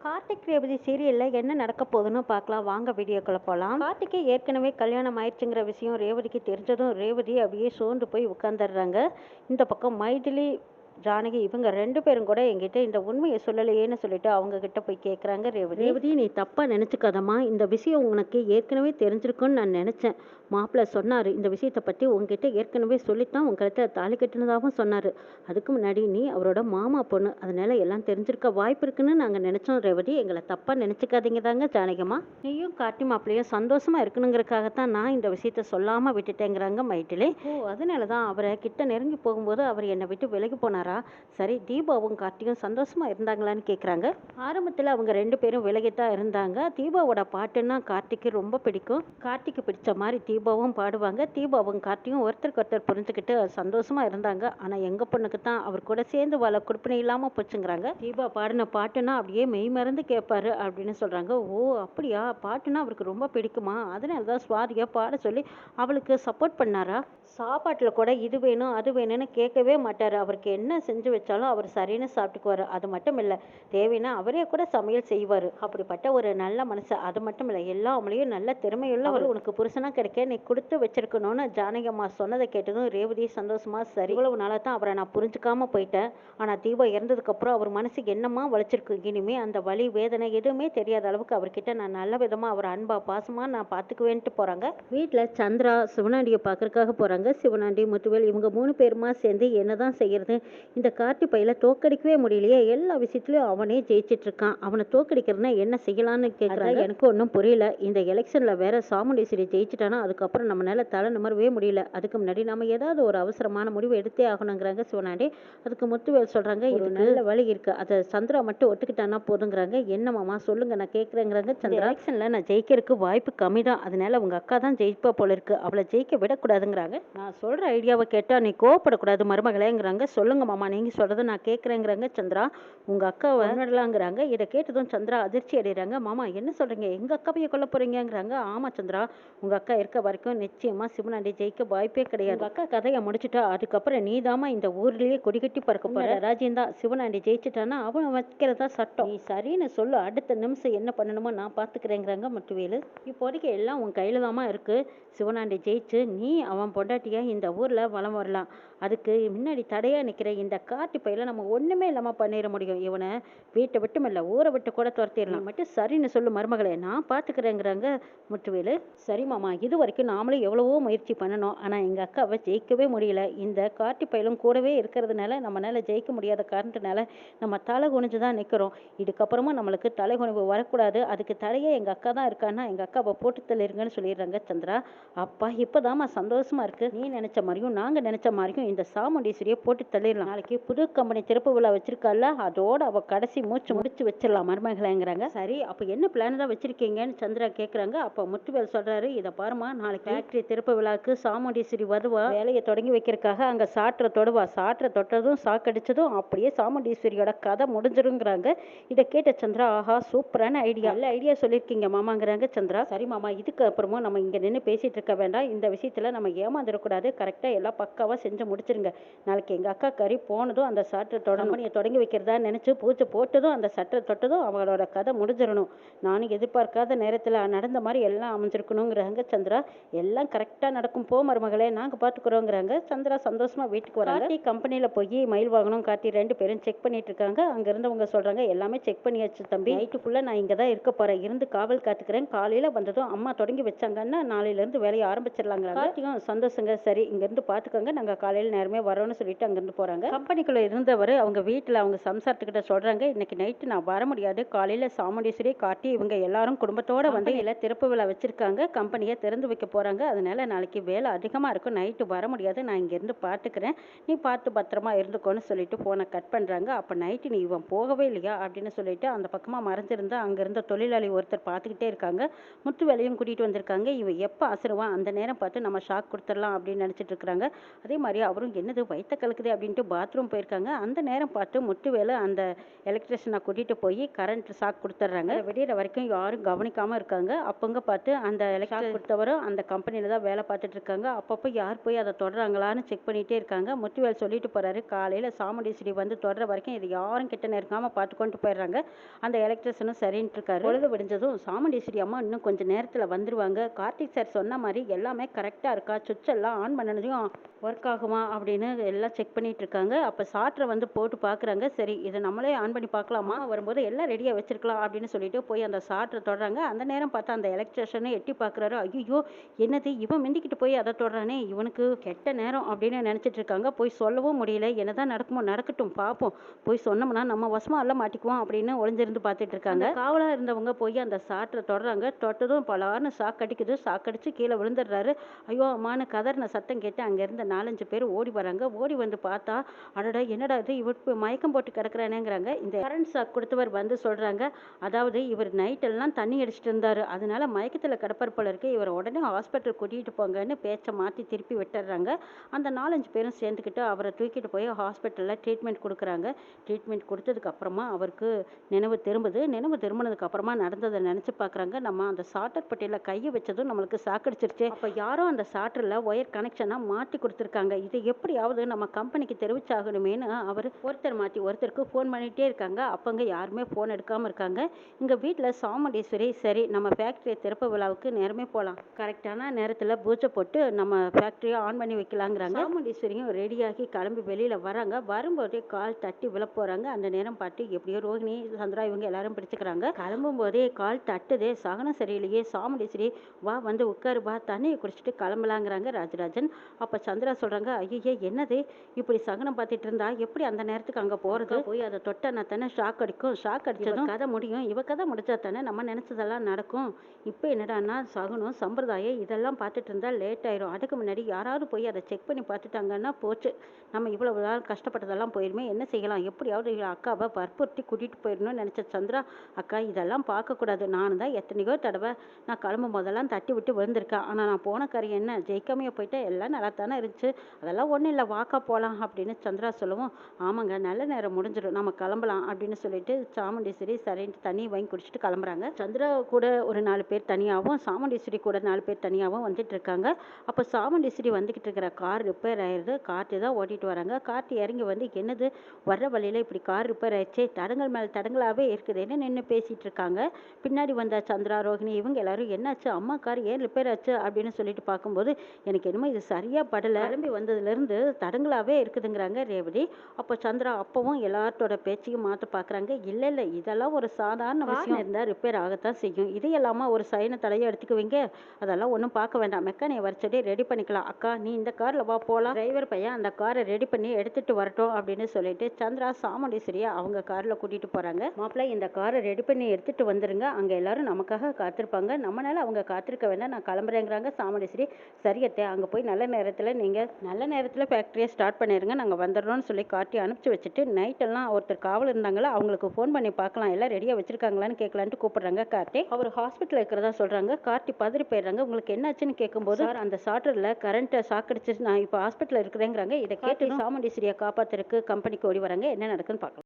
கார்த்திக் ரேவதி சீரியலில் என்ன நடக்க போகுதுன்னு பார்க்கலாம். வாங்க வீடியோக்குள்ள போகலாம் கார்த்திக்கே ஏற்கனவே கல்யாணம் ஆயிடுச்சுங்கிற விஷயம் ரேவதிக்கு தெரிஞ்சதும் ரேவதி அப்படியே சோர்ந்து போய் உட்காந்துடுறாங்க இந்த பக்கம் மைதிலி ஜானகி இவங்க ரெண்டு பேரும் கூட என்கிட்ட இந்த உண்மையை சொல்லலையேன்னு சொல்லிட்டு அவங்க கிட்ட போய் கேட்குறாங்க ரேவதி. ரேவதி நீ தப்பா நினச்சிக்காதம்மா. இந்த விஷயம் உனக்கு ஏற்கனவே தெரிஞ்சிருக்குன்னு நான் நினச்சேன். மாப்பிள்ளை சொன்னார் இந்த விஷயத்தை பற்றி உங்ககிட்ட ஏற்கனவே சொல்லித்தான் உன் கழுத்தை தாலி கட்டினதாகவும் சொன்னார். அதுக்கு முன்னாடி நீ அவரோட மாமா பொண்ணு அதனால எல்லாம் தெரிஞ்சிருக்க வாய்ப்பு இருக்குன்னு நாங்கள் நினச்சோம் ரேவதி. எங்களை தப்பாக நினச்சிக்காதீங்க தாங்க ஜானகிமா நீயும் காட்டி மாப்பிள்ளையும் சந்தோஷமா இருக்கணுங்கிறதுக்காகத்தான் நான் இந்த விஷயத்த சொல்லாமல் விட்டுட்டேங்கிறாங்க மைட்டிலே ஓ அதனால தான் அவரை கிட்ட நெருங்கி போகும்போது அவர் என்னை விட்டு விலகி போனாரா? சரி தீபாவும் கார்த்தியும் சந்தோஷமா இருந்தாங்களான்னு கேட்குறாங்க. ஆரம்பத்தில் அவங்க ரெண்டு பேரும் விலகித்தான் இருந்தாங்க. தீபாவோட பாட்டுன்னா கார்த்திக்கு ரொம்ப பிடிக்கும். கார்த்திக்கு பிடிச்ச மாதிரி தீபாவும் பாடுவாங்க. தீபாவும் கார்த்தியும் ஒருத்தருக்கு ஒருத்தர் புரிஞ்சுக்கிட்டு சந்தோஷமா இருந்தாங்க. ஆனால் எங்க பொண்ணுக்கு தான் அவர் கூட சேர்ந்து வாழ கொடுப்பினை இல்லாமல் போச்சுங்கிறாங்க. தீபா பாடின பாட்டுனா அப்படியே மெய் மறந்து கேட்பாரு அப்படின்னு சொல்கிறாங்க ஓ அப்படியா? பாட்டுனா அவருக்கு ரொம்ப பிடிக்குமா? அதனால தான் சுவாதியை பாட சொல்லி அவளுக்கு சப்போர்ட் பண்ணாரா? சாப்பாட்டில் கூட இது வேணும் அது வேணும்னு கேட்கவே மாட்டார். அவருக்கு என்ன செஞ்சு வச்சாலும் அவர் சரின்னு சாப்பிட்டுக்குவார். அது மட்டும் இல்லை தேவைன்னா அவரே கூட சமையல் செய்வார். அப்படிப்பட்ட ஒரு நல்ல மனசு அது மட்டும் இல்லை எல்லா அமலையும் நல்ல திறமையுள்ளவர். உனக்கு புருஷனா கிடைக்க நீ கொடுத்து வச்சிருக்கணும்னு ஜானகி அம்மா சொன்னதை கேட்டதும் ரேவதி சந்தோஷமா சரி. இவ்வளவு நாளாக தான் அவரை நான் புரிஞ்சுக்காம போயிட்டேன். ஆனால் தீபா இறந்ததுக்கப்புறம் அவர் மனசுக்கு என்னமா வலிச்சிருக்கு? இனிமே அந்த வலி வேதனை எதுவுமே தெரியாத அளவுக்கு அவர்கிட்ட நான் நல்ல விதமாக அவர் அன்பா பாசமா நான் பார்த்துக்குவேன்ட்டு போகிறாங்க வீட்டில் சந்திரா சிவனாண்டியை பார்க்கறதுக்காக போகிறாங்க சிவனாண்டி முத்துவேல் இவங்க மூணு பேருமா சேர்ந்து என்னதான் செய்யறது? இந்த கார்த்தி பையில தோக்கடிக்கவே முடியலையே. எல்லா விஷயத்துலயும் அவனே ஜெயிச்சிட்டு இருக்கான் அவனை தோக்கடிக்கிறதுனா என்ன செய்யலாம்னு கேட்குறாங்க எனக்கு ஒன்றும் புரியல. இந்த எலெக்ஷன்ல வேற சாமுண்டீஸ்வரி ஜெயிச்சிட்டானா? அதுக்கப்புறம் நம்மளால தலை நிமரவே முடியல. அதுக்கு முன்னாடி நம்ம ஏதாவது ஒரு அவசரமான முடிவு எடுத்தே ஆகணுங்கிறாங்க சிவனாண்டி. அதுக்கு முத்துவேல் சொல்றாங்க இது நல்ல வழி இருக்கு. அதை சந்திரா மட்டும் ஒத்துக்கிட்டானா போதுங்கிறாங்க. என்ன மாமா சொல்லுங்க நான் கேட்குறேங்கிறாங்க சந்திரா. எலெக்ஷன்ல நான் ஜெயிக்கிறதுக்கு வாய்ப்பு கம்மி தான் அதனால உங்க அக்கா தான் ஜெயிப்பா போல இருக்கு. அவளை ஜெயிக்க விடக்கூடாதுங்கிறாங்க. நான் சொல்ற ஐடியாவை கேட்டா நீ கோவப்படக்கூடாது மருமகளேங்கிறாங்க. சொல்லுங்க மாமா நீங்க சொல்றதை நான் கேட்குறேங்கிறாங்க சந்திரா. உங்க அக்காவை கொண்டுடலாங்கிறாங்க இதை கேட்டதும் சந்திரா அதிர்ச்சி அடைகிறாங்க. மாமா என்ன சொல்றீங்க? எங்க அக்காவைய கொல்ல போறீங்கங்கிறாங்க. ஆமா சந்திரா உங்க அக்கா இருக்க வரைக்கும் நிச்சயமா சிவனாண்டி ஜெயிக்க வாய்ப்பே கிடையாது. அக்கா கதையை முடிச்சுட்டா அதுக்கப்புறம் நீதாம்மா இந்த ஊர்லயே கொடிகட்டி பறக்க போற ராஜேந்தா சிவனாண்டி ஜெயிச்சிட்டானா அவன் வைக்கிறதா சட்டம். நீ சரின்னு சொல்லு. அடுத்த நிமிஷம் என்ன பண்ணணுமோ நான் பாத்துக்கிறேங்கிறாங்க முத்துவேலு. இப்போதைக்கு எல்லாம் உன் கையில தாம்மா இருக்கு. சிவனாண்டி ஜெயிச்சு நீ அவன் பொண்டாட்டியா இந்த ஊர்ல வலம் வரலாம். அதுக்கு முன்னாடி தடையா நிக்கிற இந்த காட்டு பையில நம்ம ஒண்ணுமே இல்லாம பண்ணிட முடியும். இவனை வீட்டை விட்டும் இல்ல ஊரை விட்டு கூட துரத்திடலாம். மட்டும் சரின்னு சொல்லு மருமகளே. நான் பாத்துக்கிறேங்கிறாங்க முத்துவேலு சரி மாமா இது வரைக்கும் நாமளும் எவ்வளவோ முயற்சி பண்ணணும் ஆனா எங்க அக்காவை ஜெயிக்கவே முடியல. இந்த காட்டு பயிலும் கூடவே இருக்கிறதுனால நம்மளால ஜெயிக்க முடியாத காரணத்தினால நம்ம தலை குனிஞ்சு தான் நிக்கிறோம். இதுக்கப்புறமா நம்மளுக்கு தலை குனிவு வரக்கூடாது. அதுக்கு தடையே எங்க அக்கா தான் இருக்கான்னா எங்க அக்காவை போட்டு தள்ளிருங்கன்னு சொல்லிடுறாங்க சந்திரா. அப்பா இப்போதாம்மா சந்தோஷமா இருக்கு. நீ நினைச்ச மாதிரியும் நாங்க நினைச்ச மாதிரியும் இந்த சாமுண்டீஸ்வரியை போட்டு தள்ளிடலாம். நாளைக்கு புது கம்பெனி திறப்பு விழா வச்சிருக்கால அதோட அவ கடைசி மூச்சு முடிச்சு வச்சிடலாம் மருமகளேங்கிறாங்க. சரி அப்ப என்ன பிளான் தான் வச்சிருக்கீங்கன்னு சந்திரா கேக்குறாங்க. அப்ப முத்துவேல் சொல்றாரு இதை பாருமா நாளைக்கு ஃபேக்டரி திறப்பு விழாக்கு சாமுண்டீஸ்வரி வருவா. வேலையை தொடங்கி வைக்கிறதுக்காக அங்க சாற்ற தொடுவா. சாற்ற தொட்டதும் சாக்கடிச்சதும் அப்படியே சாமுண்டீஸ்வரியோட கதை முடிஞ்சிருங்கிறாங்க. இதை கேட்ட சந்திரா ஆஹா சூப்பரான ஐடியா நல்ல ஐடியா சொல்லியிருக்கீங்க மாமாங்கிறாங்க சந்திரா. சரி மாமா இதுக்கு அப்புறமும் நம்ம இங்க நின்று பேசிட்டு இருக்க வேண்டாம். இந்த விஷயத்துல நம்ம ஏமாந்துடக்கூடாது. கரெக்டா எல்லாம் பக்காவா செஞ்சு முடிச்சிருங்க. நாளைக்கு எங்க அக்கா கறி போனதும் அந்த சாற்றை தொடங்கி தொடங்கி வைக்கிறதா நினைச்சு பூஜை போட்டதும் அந்த சட்டை தொட்டதும் அவளோட கதை முடிஞ்சிடணும். நானும் எதிர்பார்க்காத நேரத்துல நடந்த மாதிரி எல்லாம் அமைஞ்சிருக்கணுங்கிறாங்க சந்திரா எல்லாம் கரெக்டா நடக்கும். போ மருமகளே நாங்க பாத்துக்கிறோங்கிறாங்க சந்திரா சந்தோஷமா வீட்டுக்கு வராங்க. கார்த்தி கம்பெனில போய் மயில் வாங்கணும் கார்த்தி ரெண்டு பேரும் செக் பண்ணிட்டு இருக்காங்க. அங்க இருந்தவங்க சொல்றாங்க எல்லாமே செக் பண்ணியாச்சு தம்பி. நைட்டு ஃபுல்லா நான் இங்க தான் இருக்க போறேன். இருந்து காவல் காத்துக்கிறேன். காலையில வந்ததும் அம்மா தொடங்கி வச்சாங்கன்னா நாளையில இருந்து வேலையை ஆரம்பிச்சிடலாங்க கார்த்தியும் சந்தோஷங்க. சரி இங்க இருந்து பாத்துக்கோங்க. நாங்க காலையில நேரமே வரோம்னு சொல்லிட்டு அங்க இருந்து போறாங்க. கம்பெனிக்குள்ள இருந்தவர் அவங்க வீட்டுல அவங்க சம்சாரத்துக்கிட்ட சொல்றாங்க இன்னைக்கு நைட்டு நான் வர முடியாது. காலையில சாமுண்டீஸ்வரி காட்டி இவங்க எல்லாரும் குடும்பத்தோட வந்து இல்ல திறப்பு விழா வச்சிருக்காங்க. கம்பெனியை திறந்து வைக்க போறாங்க. அதனால நாளைக்கு வேலை அதிகமா இருக்கும். நைட்டு வர முடியாது. நான் இங்க இருந்து பாத்துக்கிறேன். நீ பார்த்து பத்திரமா இருந்துக்கோன்னு சொல்லிட்டு போனை கட் பண்றாங்க. அப்ப நைட்டு நீ இவன் போகவே இல்லையா? அப்படின்னு சொல்லிட்டு அந்த பக்கமா மறைஞ்சிருந்தா அங்க இருந்த தொழிலாளி ஒருத்தர் பார்த்துக்கிட்டே இருக்காங்க. முத்து வேலையும் கூட்டிட்டு வந்திருக்காங்க. இவன் எப்ப அசருவான்? அந்த நேரம் பார்த்து நம்ம ஷாக் கொடுத்துடலாம் அப்படின்னு நினைச்சிட்டு இருக்காங்க அதே மாதிரி அவரும் என்னது வயித்த கலக்குது அப்படின்ட்டு பாத்ரூம் போயிருக்காங்க. அந்த நேரம் பார்த்து முத்துவேலு அந்த எலக்ட்ரிஷனை கூட்டிகிட்டு போய் கரண்ட் ஷாக் கொடுத்துட்றாங்க விடியிற வரைக்கும் யாரும் கவனிக்காமல் இருக்காங்க. அப்போங்க பார்த்து அந்த எலக்ட்ரிக் கொடுத்தவரும் அந்த கம்பெனியில் தான் வேலை பார்த்துட்டு இருக்காங்க. அப்பப்போ யார் போய் அதை தொடறாங்களான்னு செக் பண்ணிகிட்டே இருக்காங்க. முத்துவேல் சொல்லிட்டு போகிறாரு காலையில் சாமுண்டீஸ்வரி வந்து தொடர வரைக்கும் இது யாரும் கிட்ட நெருங்காமல் பார்த்து கொண்டு போயிடுறாங்க. அந்த எலக்ட்ரிஷனும் சரின்ட்டு இருக்காரு. பொழுது விடிஞ்சதும் சாமுண்டீஸ்வரி அம்மா இன்னும் கொஞ்சம் நேரத்தில் வந்துருவாங்க. கார்த்திக் சார் சொன்ன மாதிரி எல்லாமே கரெக்டாக இருக்கா? சுவிட்ச் எல்லாம் ஆன் பண்ணனதையும் ஒர்க் ஆகுமா அப்படின்னு எல்லாம் செக் பண்ணிட்டு இருக்காங்க. அப்போ சாட்டரை வந்து போட்டு பார்க்குறாங்க. சரி இதை நம்மளே ஆன் பண்ணி பார்க்கலாமா? வரும்போது எல்லாம் ரெடியாக வச்சிருக்கலாம் அப்படின்னு சொல்லிட்டு போய் அந்த சாட்டரை தொடுறாங்க. அந்த நேரம் பார்த்தா அந்த எலக்ட்ரிஷனை எட்டி பார்க்குறாரு. ஐயோ என்னது? இவன் மிந்திக்கிட்டு போய் அதை தொடுறானே. இவனுக்கு கெட்ட நேரம் அப்படின்னு நினச்சிட்டு இருக்காங்க. போய் சொல்லவும் முடியல. என்னதான் நடக்குமோ நடக்கட்டும் பார்ப்போம். போய் சொன்னோம்னா நம்ம வசமா எல்லாம் மாட்டிக்குவோம் அப்படின்னு ஒளிஞ்சிருந்து பார்த்துட்டு இருக்காங்க. காவலாக இருந்தவங்க போய் அந்த சாட்டரை தொடுறாங்க. தொட்டதும் பலார்னு சாக் அடிக்குது. சாக்கடிச்சு கீழே விழுந்துடுறாரு. ஐயோ அம்மானு கதறின சத்தம் கேட்டு அங்கே இருந்த நாலஞ்சு பேர் ஓடி வராங்க. ஓடி வந்து பார்த்தா அடடா என்னடா இது? இவர் மயக்கம் போட்டு கிடக்குறானேங்கிறாங்க. இந்த கரண்ட் ஷாக் கொடுத்தவர் வந்து சொல்றாங்க அதாவது இவர் நைட் எல்லாம் தண்ணி அடிச்சிட்டு இருந்தாரு. அதனால மயக்கத்துல கிடப்பார் போல இருக்கு இவர் உடனே ஹாஸ்பிட்டல் கூட்டிகிட்டு போங்கன்னு பேச்சை மாற்றி திருப்பி விட்டுறாங்க. அந்த நாலஞ்சு பேரும் சேர்ந்துக்கிட்டு அவரை தூக்கிட்டு போய் ஹாஸ்பிட்டலில் ட்ரீட்மெண்ட் கொடுக்குறாங்க. ட்ரீட்மெண்ட் கொடுத்ததுக்கு அப்புறமா அவருக்கு நினைவு திரும்புது. நினைவு திரும்பினதுக்கு அப்புறமா நடந்ததை நினச்சி பார்க்குறாங்க நம்ம அந்த சாட்டர் பட்டியில் கையை வச்சதும் நம்மளுக்கு சாக்கடிச்சிருச்சு அப்போ யாரோ அந்த சாட்டரில் ஒயர் கனெக்ஷனாக மாற்றி கொடுத்துருக்காங்க. இதை எப்படியாவது நம்ம கம்பெனிக்கு தெரிவிச்சாகணுமேனு அவர் ஒருத்தர் மாற்றி ஒருத்தருக்கு ஃபோன் பண்ணிகிட்டே இருக்காங்க. அப்போங்க யாருமே ஃபோன் எடுக்காமல் இருக்காங்க. இங்கே வீட்டில் சாமுண்டீஸ்வரி சரி நம்ம ஃபேக்ட்ரியை திறப்பு விழாவுக்கு நேரமே போகலாம் கரெக்டான நேரத்தில் பூஜை போட்டு நம்ம ஃபேக்ட்ரியை ஆன் பண்ணி வைக்கலாங்கிறாங்க. சாமுண்டீஸ்வரியும் ரெடியாகி கிளம்பி வெளியில் வராங்க. வரும்போதே கால் தட்டி விழ போகிறாங்க அந்த நேரம் பார்த்து எப்படியோ ரோஹிணி சந்திரா இவங்க எல்லாரும் பிடிச்சிக்கிறாங்க கிளம்பும் போதே கால் தட்டுதே. சகனம் சரியிலேயே சாமுண்டீஸ்வரி வா வந்து உட்காரு வா. தண்ணியை குடிச்சிட்டு கிளம்பலாங்கிறாங்க ராஜராஜன். அப்போ சந்திரா சொல்கிறாங்க ஐயோ என்னது? இப்படி சகனம் பார்த்துட்டு இருந்தா எப்படி அந்த நேரத்துக்கு அங்கே போகிறது போய் அதை தொட்டனா தானே ஷாக் அடிக்கும். ஷாக் அடிச்சதும் கதை முடியும். இவ கதை முடிச்சா தானே நம்ம நினச்சதெல்லாம் நடக்கும். இப்போ என்னடான்னா சகுனம் சம்பிரதாயம் இதெல்லாம் பார்த்துட்டு இருந்தா லேட் ஆயிரும். அதுக்கு முன்னாடி யாராவது போய் அதை செக் பண்ணி பார்த்துட்டாங்கன்னா போச்சு. நம்ம இவ்வளவு நாள் கஷ்டப்பட்டதெல்லாம் போயிருமே என்ன செய்யலாம்? எப்படியாவது அக்காவை வற்புறுத்தி கூட்டிகிட்டு போயிடணும்னு நினச்ச சந்திரா அக்கா இதெல்லாம் பார்க்கக்கூடாது. நானும் தான் எத்தனையோ தடவை நான் கிளம்பும் போதெல்லாம் தட்டி விட்டு விழுந்திருக்கேன். ஆனால் நான் போன காரியம் என்ன? ஜெயிக்காமையே போயிட்டேன். எல்லாம் நல்லா தானே இருந்துச்சு. அதெல்லாம் ஒன்றும் இல்லை. வாக்கா போகலாம் அப்படின்னு சந்திரா சொல்லவும் ஆமாங்க நல்ல நேரம் முடிஞ்சிடும். நம்ம கிளம்பலாம் அப்படின்னு சொல்லிட்டு சாமுண்டீஸ்வரி சரின்ட்டு தண்ணி வாங்கி குடிச்சிட்டு கிளம்புறாங்க. சந்திரா கூட ஒரு நாலு பேர் தனியாகவும் சாமுண்டீஸ்வரி கூட நாலு பேர் தனியாகவும் வந்துட்டு இருக்காங்க. அப்போ சாமுண்டீஸ்வரி வந்துக்கிட்டு இருக்கிற கார் ரிப்பேர் ஆயிடுது. கார்ட்டு தான் ஓட்டிட்டு வராங்க. கார்ட்டு இறங்கி வந்து என்னது? வர்ற வழியில் இப்படி கார் ரிப்பேர் ஆயிடுச்சு. தடங்கள் மேலே தடங்களாகவே இருக்குதுன்னு நின்று பேசிட்டு இருக்காங்க? பின்னாடி வந்த சந்திரா ரோஹிணி இவங்க எல்லாரும் என்னாச்சு? அம்மா கார் ஏன் ரிப்பேர் ஆச்சு? அப்படின்னு சொல்லிட்டு பார்க்கும்போது எனக்கு என்னமோ இது சரியாக படலை. கிளம்பி வந்ததுலேருந்து தடங்களாகவே இருக்குதுங்கிறாங்க. ரேவதி. அப்போ சந்திரா அப்பவும் எல்லாத்தோட பேச்சையும் மாற்ற பார்க்குறாங்க. இல்லை இல்லை இதெல்லாம் ஒரு சாதாரண விஷயம் இருந்தால் ரிப்பேர் ஆகத்தான் செய்யும். இதையெல்லாமா ஒரு சைன தலையை எடுத்துக்குவீங்க? அதெல்லாம் ஒன்றும் பார்க்க வேண்டாம். மெக்கானியை வரைச்சடி ரெடி பண்ணிக்கலாம். அக்கா நீ இந்த காரில் வா போகலாம் டிரைவர் பையன் அந்த காரை ரெடி பண்ணி எடுத்துட்டு வரட்டும் அப்படின்னு சொல்லிட்டு சந்திரா சாமுண்டீஸ்வரியை அவங்க காரில் கூட்டிகிட்டு போகிறாங்க மாப்பிள்ளை இந்த காரை ரெடி பண்ணி எடுத்துட்டு வந்துருங்க. அங்கே எல்லாரும் நமக்காக காத்திருப்பாங்க. நம்மளால அவங்க காத்திருக்க வேண்டாம். நான் கிளம்புறேங்கிறாங்க சாமுண்டீஸ்வரி. சரியத்தை அங்கே போய் நல்ல நேரத்தில் நீங்கள் நல்ல நேரத்தில் ஃபேக்ட்ரியை ஸ்டார்ட் பண்ணிடுங்க நாங்கள் வந்துடுறோம்னு சொல்லி காட்டி அனுப்பிச்சி வச்சுட்டு நைட்டெல்லாம் ஒருத்தர் காவல் இருந்தாங்களா அவங்களுக்கு ஃபோன் பண்ணி பார்க்கலாம். எல்லாம் ரெடியாக வச்சிருக்காங்களான்னு கேட்கலான்ட்டு கூப்பிடுறாங்க கார்த்தி. அவர் ஹாஸ்பிட்டலில் இருக்கிறதா சொல்கிறாங்க கார்த்தி பதறி போயிடுறாங்க. உங்களுக்கு என்னாச்சுன்னு கேட்கும்போது சார் அந்த சார்ட்டரில் கரண்ட்டை சாக்கடிச்சு நான் இப்போ ஹாஸ்பிட்டலில் இருக்கிறேங்கிறாங்க. இதை கேட்டு சாமுண்டீஸ்வரியை காப்பாத்துறதுக்கு கம்பெனிக்கு ஓடி வராங்க. என்ன நடக்குன்னு பார்க்கலாம்.